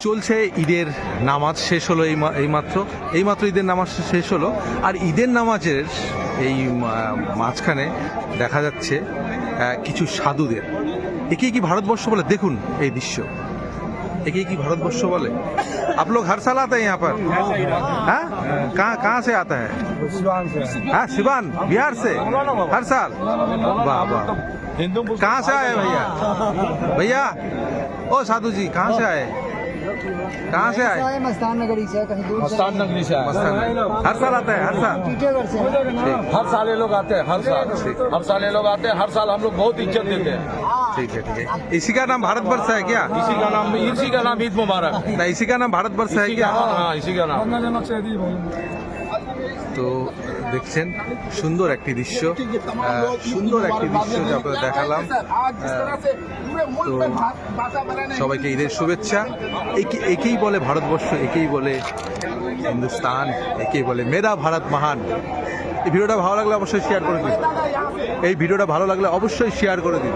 চলছে ঈদের নামাজ শেষ হলো এই মা- এইমাত্র এইমাত্র ঈদের নামাজ শেষ হলো আর ঈদের নামাজের এই মা- মাঝখানে দেখা যাচ্ছে আহ, কিছু সাধুদের একেই কি ভারতবর্ষ বলে দেখুন এই দৃশ্য একেই কি ভারতবর্ষ বলে आप लोग हर साल आते हैं यहाँ पर हाँ कहाँ कहाँ से आता है हाँ सिवान बिहार से हर साल वाह वाह कहाँ से आए भैया भैया ओ साधु जी कहाँ से आए कहाँ से आए? मस्तान नगरी से कहीं दूर मस्तान नगरी से आए। मस्तान हर साल आता है हर साल। टीटेगढ़ से हर साल ये लोग आते हैं हर साल। हर साल ये लोग आते हैं हर साल हम लोग बहुत इज़्ज़त देते हैं। ठीक है ठीक है इसी का नाम भारतवर्ष है क्या इसी का नाम इसी का नाम ईद मुबारक ना इसी का नाम भारतवर्ष है इसी क्या का हाँ इसी का नाम তো দেখছেন সুন্দর একটি দৃশ্য আহ, সুন্দর একটি দৃশ্য যা আপনাদের দেখালাম তো সবাইকে ঈদের শুভেচ্ছা একে- একেই বলে ভারতবর্ষ একেই বলে হিন্দুস্তান একেই বলে মেরা ভারত মহান এই ভিডিওটা ভালো লাগলে অবশ্যই শেয়ার করে দিন এই ভিডিওটা ভালো লাগলে অবশ্যই শেয়ার করে দিন